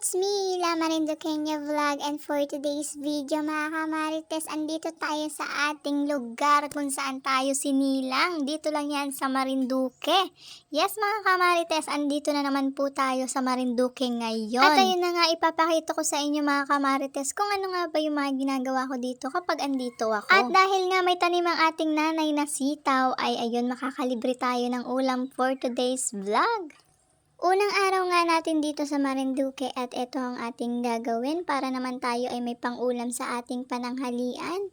it's me, La Marinduqueña Vlog and for today's video mga kamarites, andito tayo sa ating lugar kung saan tayo sinilang. Dito lang yan sa Marinduque. Yes mga kamarites, andito na naman po tayo sa Marinduque ngayon. At ayun na nga, ipapakita ko sa inyo mga kamarites kung ano nga ba yung mga ginagawa ko dito kapag andito ako. At dahil nga may tanim ang ating nanay na sitaw, ay ayun makakalibre tayo ng ulam for today's vlog. Unang araw nga natin dito sa Marinduque at ito ang ating gagawin para naman tayo ay may pangulam sa ating pananghalian.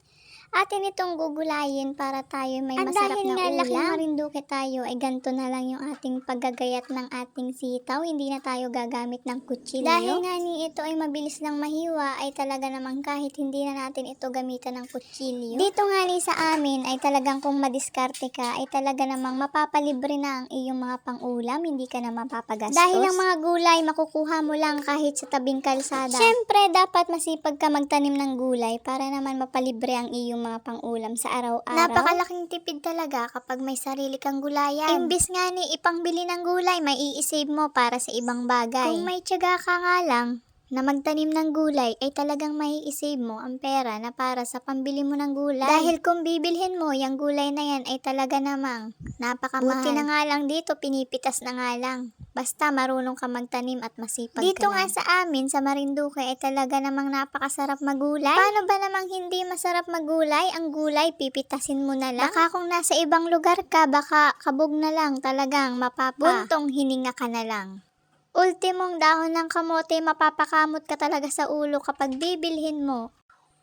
Atin itong gugulayin para tayo may At masarap dahil na nga ulam. laking Marinduque tayo ay ganito na lang yung ating paggagayat ng ating sitaw. Hindi na tayo gagamit ng kutsilyo. Dahil nga ni ito ay mabilis lang mahiwa ay talaga namang kahit hindi na natin ito gamitan ng kutsilyo. Dito nga ni sa amin ay talagang kung madiskarte ka ay talaga namang mapapalibre na ang iyong mga pangulam. Hindi ka na mapapagastos. Dahil ang mga gulay makukuha mo lang kahit sa tabing kalsada. Siyempre, dapat masipag ka magtanim ng gulay para naman mapalibre ang iyong mga pangulam sa araw-araw. Napakalaking tipid talaga kapag may sarili kang gulayan. Imbis nga ni ipangbili ng gulay, may i-save mo para sa ibang bagay. Kung may tiyaga ka nga lang, na magtanim ng gulay ay talagang may isave mo ang pera na para sa pambili mo ng gulay. Dahil kung bibilhin mo, yung gulay na yan ay talaga namang napakamahal. Buti na nga lang dito, pinipitas na nga lang. Basta marunong ka magtanim at masipag Dito ka nga sa amin, sa Marinduque, ay talaga namang napakasarap magulay. Paano ba namang hindi masarap magulay? Ang gulay, pipitasin mo na lang. Baka kung nasa ibang lugar ka, baka kabog na lang talagang mapapa. Buntong hininga ka na lang. Ultimong dahon ng kamote, mapapakamot ka talaga sa ulo kapag bibilhin mo.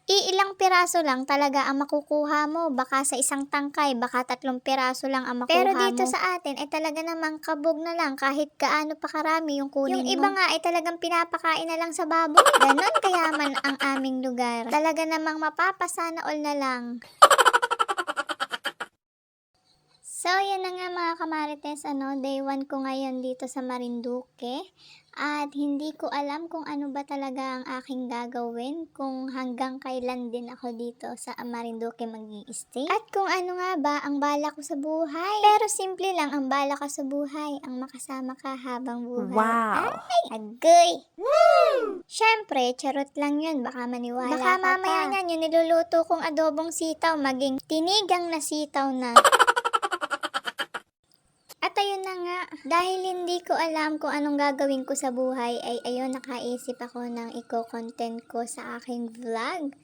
Iilang piraso lang talaga ang makukuha mo. Baka sa isang tangkay, baka tatlong piraso lang ang Pero mo. dito sa atin ay talaga namang kabog na lang kahit gaano pa karami yung kunin yung iba nga ay talagang pinapakain na lang sa baboy. Ganon kayaman ang aming lugar. Talaga namang mapapasana all na lang. So, yan na nga mga kamarites, ano, day 1 ko ngayon dito sa Marinduque. At hindi ko alam kung ano ba talaga ang aking gagawin, kung hanggang kailan din ako dito sa Marinduque mag stay At kung ano nga ba ang bala ko sa buhay. Pero simple lang ang bala ko sa buhay, ang makasama ka habang buhay. Wow. Ay, agoy! Siyempre, charot lang yun. Baka maniwala Baka ka mamaya pa. niyan, yung niluluto kong adobong sitaw, maging tinigang na sitaw na. dahil hindi ko alam kung anong gagawin ko sa buhay, ay ayun, nakaisip ako ng eco-content ko sa aking vlog.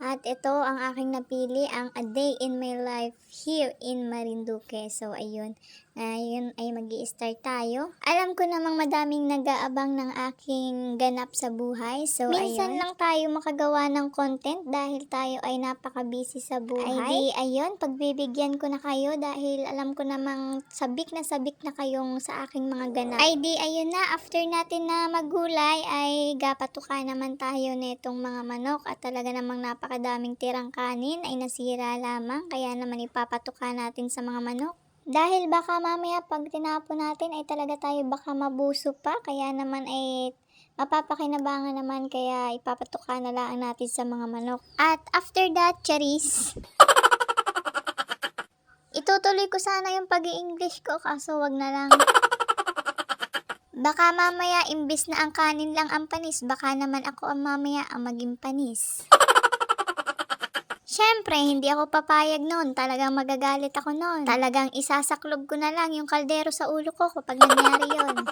At ito ang aking napili, ang A Day in My Life here in Marinduque. So, ayun, ayun ay mag start tayo. Alam ko namang madaming nag-aabang ng aking ganap sa buhay. So, Minsan ayun. lang tayo makagawa ng content dahil tayo ay napaka-busy sa buhay. Ay di, ayun, pagbibigyan ko na kayo dahil alam ko namang sabik na sabik na kayong sa aking mga ganap. Ay di, ayun na, after natin na magulay ay gapatuka naman tayo nitong mga manok at talaga namang napakadaming tirang kanin ay nasira lamang kaya naman ipapatuka natin sa mga manok. Dahil baka mamaya pag tinapon natin ay talaga tayo baka mabuso pa kaya naman ay mapapakinabangan naman kaya ipapatuka na lang natin sa mga manok. At after that, charis, itutuloy ko sana yung pag english ko kaso wag na lang. Baka mamaya imbis na ang kanin lang ang panis, baka naman ako ang mamaya ang maging panis. Siyempre, hindi ako papayag noon. Talagang magagalit ako noon. Talagang isasaklob ko na lang yung kaldero sa ulo ko kapag nangyari yon.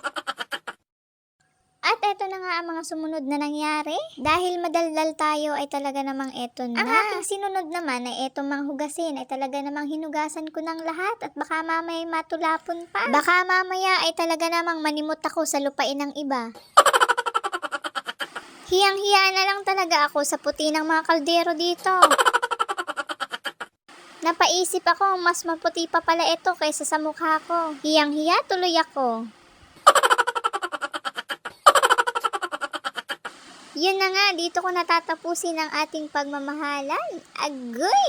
At eto na nga ang mga sumunod na nangyari. Dahil madaldal tayo ay talaga namang eto na. Ang aking sinunod naman ay eto mga hugasin ay talaga namang hinugasan ko ng lahat at baka mamaya ay matulapon pa. Baka mamaya ay talaga namang manimot ako sa lupain ng iba. Hiyang-hiya na lang talaga ako sa puti ng mga kaldero dito. Napaisip ako, mas maputi pa pala ito kaysa sa mukha ko. Hiyang-hiya tuloy ako. Yun na nga, dito ko natatapusin ang ating pagmamahalan. Agoy!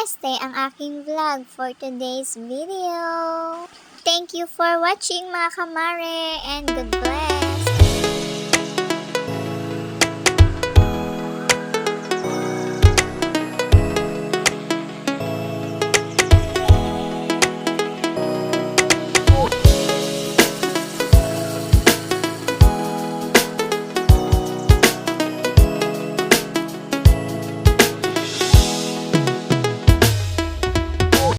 Este ang aking vlog for today's video. Thank you for watching mga kamare and God bless!